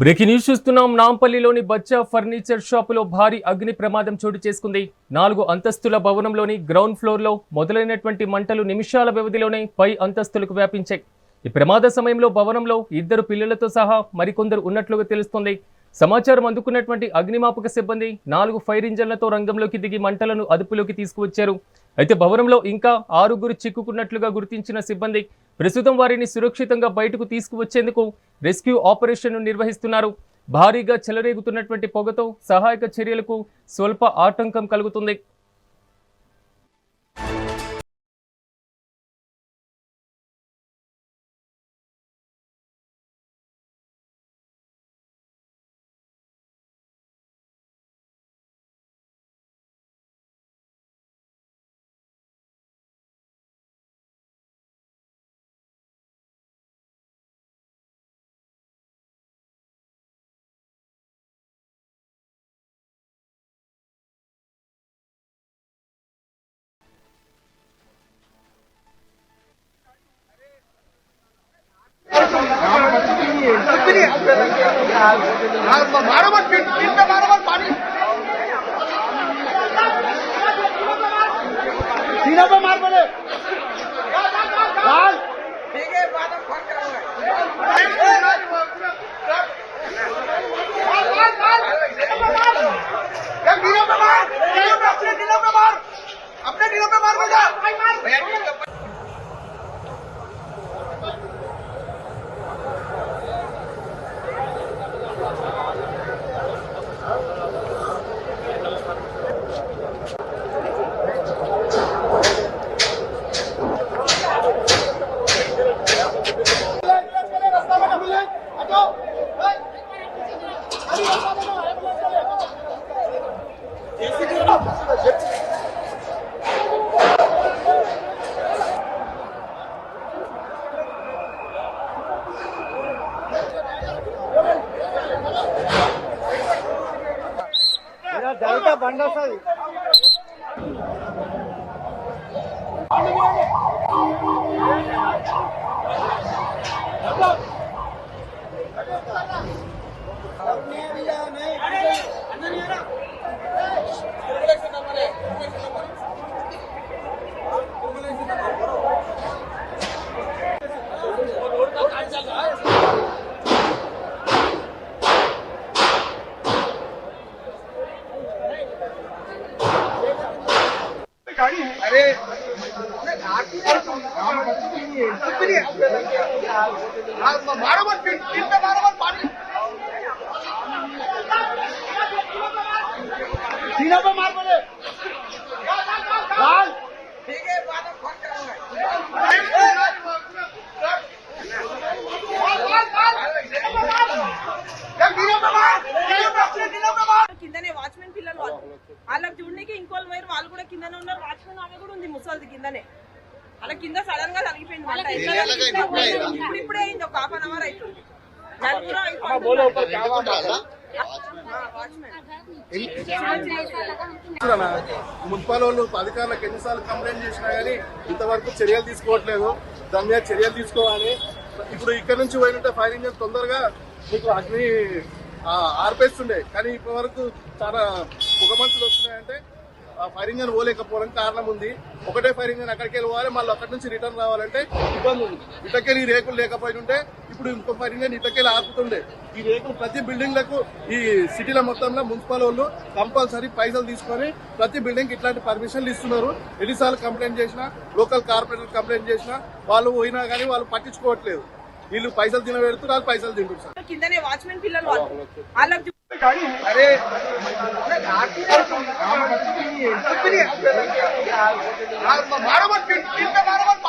Breaking news చూస్తున్నాం. నాంపల్లిలోని బచ్చా furniture షాపులో భారీ అగ్ని ప్రమాదం చోటు చేసుకుంది. నాలుగు అంతస్తుల భవనంలోని గ్రౌండ్ ఫ్లోర్లో మొదలైనటువంటి మంటలు నిమిషాల వ్యవధిలోనే పై అంతస్తులకు వ్యాపించాయి. ఈ ప్రమాద సమయంలో భవనంలో ఇద్దరు పిల్లలతో సహా మరికొందరు ఉన్నట్లుగా తెలుస్తోంది. సమాచారం అందుకున్నటువంటి అగ్నిమాపక సిబ్బంది నాలుగు ఫైర్ ఇంజన్లతో రంగంలోకి దిగి మంటలను అదుపులోకి తీసుకువచ్చారు. అయితే భవనంలో ఇంకా ఆరుగురు చిక్కుకున్నట్లుగా గుర్తించిన సిబ్బంది ప్రస్తుతం వారిని సురక్షితంగా బయటకు తీసుకువచ్చేందుకు రెస్క్యూ ఆపరేషన్ను నిర్వహిస్తున్నారు. భారీగా చెలరేగుతున్నటువంటి పొగతో సహాయక చర్యలకు స్వల్ప ఆటంకం కలుగుతుంది. માર બેટા జరుగుతా బండి వస్తుంది Come on. বারোবার তিনটা বারোবার পানি তিনাবে মার বলে লাল ঠিক আছে বাদে ফোন కిందనే వాచ్మెన్ పిల్లలు వాళ్ళు వాళ్ళకి చూడడానికి ఇంకోళ్ళు వేరు వాళ్ళు కూడా కిందనే ఉన్నారు వాచ్మెన్ ఆమె కూడా ఉంది ముసలిది కిందనే అలా కింద సడన్గా తగిలిపోయింది మంట. ఇప్పుడు ఇప్పుడే అయింది ఒక హాఫ్ అన్ అవర్ అవుతుంది మున్సిపల్ వాళ్ళు అధికారులకు ఎన్నిసార్లు కంప్లైంట్ చేసినా కానీ ఇంతవరకు చర్యలు తీసుకోవట్లేదు. దాని మీద చర్యలు తీసుకోవాలి. ఇప్పుడు ఇక్కడ నుంచి పోయినట్టే ఫైర్ ఇంజన్ తొందరగా మీకు అగ్ని ఆ, ఆర్పేస్తుండే. కానీ ఇప్పటి వరకు చాలా పొగ మంచులు వస్తున్నాయంటే ఆ ఫైర్ ఇంజన్ పోలేకపోవడానికి కారణం ఉంది. ఒకటే ఫైర్ ఇంజన్ అక్కడికి వెళ్ళి మళ్ళీ అక్కడి నుంచి రిటర్న్ రావాలంటే ఇబ్బంది ఉంది. ఇటకెళ్ళి ఈ రేకులు లేకపోయింటే ఇప్పుడు ఇంకో ఫైర్ ఇంజన్ ఇటకెళ్ళి ఆపుతుండే. ఈ రేకులు ప్రతి బిల్డింగ్లకు ఈ సిటీలో మొత్తంలో మున్సిపల్ వాళ్ళు కంపల్సరీ పైసలు తీసుకొని ప్రతి బిల్డింగ్ ఇట్లాంటి పర్మిషన్లు ఇస్తున్నారు. ఎన్నిసార్లు కంప్లైంట్ చేసినా లోకల్ కార్పొరేటర్ కంప్లైంట్ చేసినా వాళ్ళు పోయినా కానీ వాళ్ళు పట్టించుకోవట్లేదు. వీళ్ళు పైసలు తినబెడుతున్నారు వాళ్ళు పైసలు తింటున్నారు. కిందనే వాచ్మెన్ పిల్లలు వాళ్ళు. వాళ్ళకి மரபன் இந்த மரபன்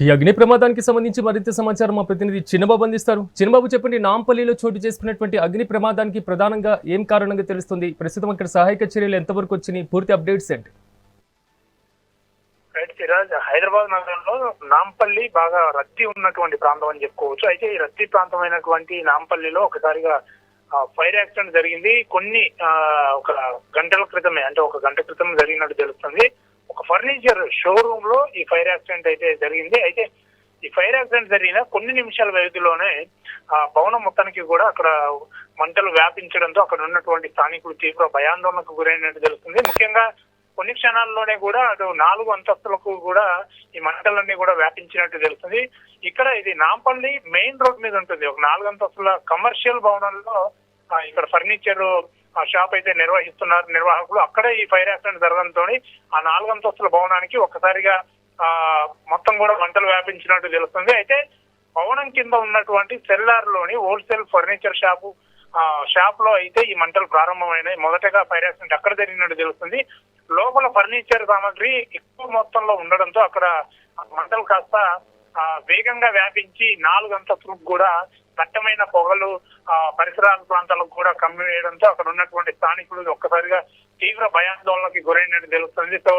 ఈ అగ్ని ప్రమాదానికి సంబంధించి మరింత సమాచారం మా ప్రతినిధి చిన్నబాబు అందిస్తారు. చిన్నబాబు చెప్పండి నాంపల్లిలో చోటు చేసుకున్నటువంటి అగ్ని ప్రమాదానికి ప్రధానంగా ఏం కారణంగా తెలుస్తుంది? ప్రస్తుతం అక్కడ సహాయక చర్యలు ఎంతవరకు వచ్చినాయి? పూర్తి అప్డేట్స్ ఏంటి? హైదరాబాద్ నగరంలో నాంపల్లి బాగా రద్దీ ఉన్నటువంటి ప్రాంతం అని చెప్పుకోవచ్చు. అయితే ఈ రద్దీ ప్రాంతమైనటువంటి నాంపల్లిలో ఒకసారిగా ఫైర్ యాక్సిడెంట్ జరిగింది. కొన్ని ఒక గంటల క్రితమే అంటే ఒక గంట క్రితం జరిగినట్టు తెలుస్తుంది. ఒక ఫర్నిచర్ షోరూమ్లో ఈ ఫైర్ యాక్సిడెంట్ అయితే జరిగింది. అయితే ఈ ఫైర్ యాక్సిడెంట్ జరిగిన కొన్ని నిమిషాల వ్యవధిలోనే ఆ భవనం మొత్తానికి కూడా అక్కడ మంటలు వ్యాపించడంతో అక్కడ ఉన్నటువంటి స్థానికులు తీవ్ర భయాందోళనకు గురైనట్టు తెలుస్తుంది. ముఖ్యంగా కొన్ని క్షణాల్లోనే కూడా అటు నాలుగు అంతస్తులకు కూడా ఈ మంటలన్నీ కూడా వ్యాపించినట్టు తెలుస్తుంది. ఇక్కడ ఇది నాంపల్లి మెయిన్ రోడ్ మీద ఉంటుంది. ఒక నాలుగు అంతస్తుల కమర్షియల్ భవనంలో ఇక్కడ ఫర్నిచర్ ఆ షాప్ అయితే నిర్వహిస్తున్నారు. నిర్వాహకులు అక్కడే ఈ ఫైర్ యాక్సిడెంట్ జరగడంతో ఆ నాలుగు అంతస్తుల భవనానికి ఒక్కసారిగా ఆ మొత్తం కూడా మంటలు వ్యాపించినట్టు తెలుస్తుంది. అయితే భవనం కింద ఉన్నటువంటి సెల్లార్లోని హోల్సేల్ ఫర్నిచర్ షాపు ఆ షాప్లో అయితే ఈ మంటలు ప్రారంభమైనాయి. మొదటగా ఫైర్ యాక్సిడెంట్ అక్కడ జరిగినట్టు తెలుస్తుంది. లోపల ఫర్నిచర్ సామాగ్రి ఎక్కువ మొత్తంలో ఉండడంతో అక్కడ మంటలు కాస్త వేగంగా వ్యాపించి నాలుగు అంతస్తులకు కూడా దట్టమైన పొగలు ఆ, పరిసరాల ప్రాంతాలకు కూడా కమ్మివేయడంతో అక్కడ ఉన్నటువంటి స్థానికులు ఒక్కసారిగా తీవ్ర భయాందోళనకి గురైనట్టు తెలుస్తుంది. సో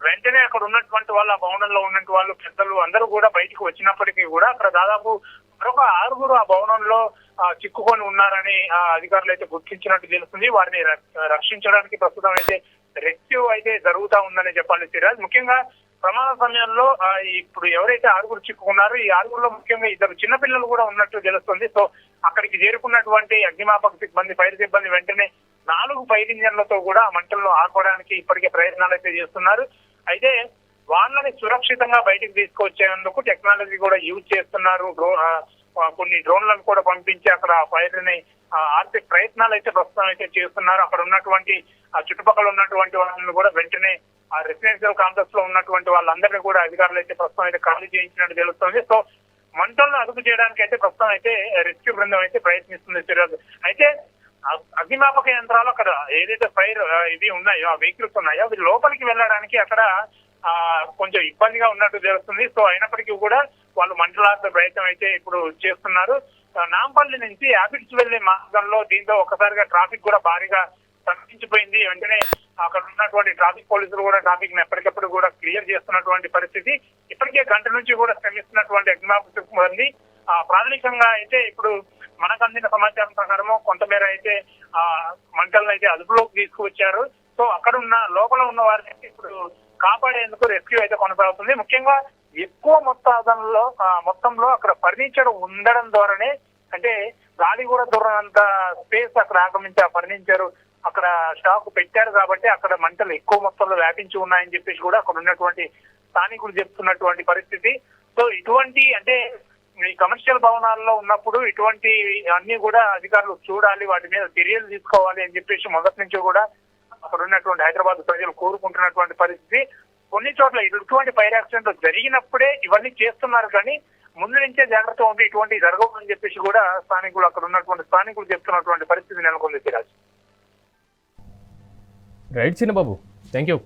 వెంటనే అక్కడ ఉన్నటువంటి వాళ్ళు ఆ భవనంలో ఉన్నటువంటి వాళ్ళు పెద్దలు అందరూ కూడా బయటికి వచ్చినప్పటికీ కూడా అక్కడ దాదాపు మరొక ఆరుగురు ఆ భవనంలో చిక్కుకొని ఉన్నారని ఆ, అధికారులు అయితే గుర్తించినట్టు తెలుస్తుంది. వారిని ర- రక్షించడానికి ప్రస్తుతం అయితే రెస్క్యూ అయితే జరుగుతా ఉందని చెప్పాలి సిరాజ్ ముఖ్యంగా ప్రమాద సమయంలో ఇప్పుడు ఎవరైతే ఆరుగురు చిక్కుకున్నారో ఈ ఆరుగురులో ముఖ్యంగా ఇద్దరు చిన్నపిల్లలు కూడా ఉన్నట్టు తెలుస్తుంది. సో అక్కడికి చేరుకున్నటువంటి అగ్నిమాపక సిబ్బంది ఫైర్ సిబ్బంది వెంటనే నాలుగు ఫైర్ ఇంజన్లతో కూడా మంటల్లో మంటలను ఇప్పటికే ప్రయత్నాలు అయితే చేస్తున్నారు. అయితే వాళ్ళని సురక్షితంగా బయటికి తీసుకొచ్చేందుకు టెక్నాలజీ కూడా యూజ్ చేస్తున్నారు. డ్రో- కొన్ని డ్రోన్లను కూడా పంపించి అక్కడ ఫైర్ని ఆర్పే ప్రయత్నాలు అయితే ప్రస్తుతం అయితే చేస్తున్నారు. అక్కడ ఉన్నటువంటి ఆ చుట్టుపక్కల ఉన్నటువంటి వాళ్ళని కూడా వెంటనే ఆ రెసిడెన్షియల్ కాంప్లెక్స్లో ఉన్నటువంటి వాళ్ళందరినీ కూడా అధికారులు అయితే ప్రస్తుతం అయితే ఖాళీ చేయించినట్టు తెలుస్తుంది. సో మంటలను అదుపు చేయడానికి అయితే ప్రస్తుతం అయితే రెస్క్యూ బృందం అయితే ప్రయత్నిస్తుంది సిరాజ్. అయితే అగ్నిమాపక యంత్రాలు అక్కడ ఏదైతే ఫైర్ ఇది ఉన్నాయో ఆ వెహికల్స్ ఉన్నాయో అవి లోపలికి వెళ్ళడానికి అక్కడ ఆ కొంచెం ఇబ్బందిగా ఉన్నట్టు తెలుస్తుంది. సో అయినప్పటికీ కూడా వాళ్ళు మంటలాడే ప్రయత్నం అయితే ఇప్పుడు చేస్తున్నారు. నాంపల్లి నుంచి హ్యాబిట్స్ వెళ్ళే మార్గంలో దీంతో ఒక్కసారిగా ట్రాఫిక్ కూడా భారీగా స్పందించిపోయింది వెంటనే అక్కడ ఉన్నటువంటి ట్రాఫిక్ పోలీసులు కూడా ట్రాఫిక్ని ఎప్పటికప్పుడు కూడా క్లియర్ చేస్తున్నటువంటి పరిస్థితి. ఇప్పటికే గంట నుంచి కూడా శ్రమిస్తున్నటువంటి అగ్నిమాపక ఆ ప్రాథమికంగా అయితే ఇప్పుడు మనకు అందిన సమాచారం ప్రకారము కొంతమేర అయితే ఆ మంటలను అయితే అదుపులోకి తీసుకువచ్చారు. సో అక్కడ ఉన్న లోపల ఉన్న వారిని అయితే ఇప్పుడు కాపాడేందుకు రెస్క్యూ అయితే కొనసాగుతుంది. ముఖ్యంగా ఎక్కువ మొత్తంలో మొత్తంలో అక్కడ ఫర్నిచర్ ఉండడం ద్వారానే అంటే గాలి కూడా దూరనంత స్పేస్ అక్కడ ఆక్రమించి ఆ ఫర్నిచర్ అక్కడ స్టాక్ పెట్టారు కాబట్టి అక్కడ మంటలు ఎక్కువ మొత్తంలో వ్యాపించి ఉన్నాయని చెప్పేసి కూడా అక్కడ ఉన్నటువంటి స్థానికులు చెప్తున్నటువంటి పరిస్థితి. సో ఇటువంటి అంటే ఈ కమర్షియల్ భవనాల్లో ఉన్నప్పుడు ఇటువంటి అన్ని కూడా అధికారులు చూడాలి వాటి మీద చర్యలు తీసుకోవాలి అని చెప్పేసి మొదటి నుంచి కూడా అక్కడ ఉన్నటువంటి హైదరాబాద్ ప్రజలు కోరుకుంటున్నటువంటి పరిస్థితి. కొన్ని చోట్ల ఇటువంటి ఫైర్ యాక్సిడెంట్ జరిగినప్పుడే ఇవన్నీ చేస్తున్నారు కానీ ముందు నుంచే జాగ్రత్త ఉంటే ఇటువంటి జరగవు అని చెప్పేసి కూడా స్థానికులు అక్కడ ఉన్నటువంటి స్థానికులు చెప్తున్నటువంటి పరిస్థితి నెలకొంది Siraj. Right Chinnababu thank you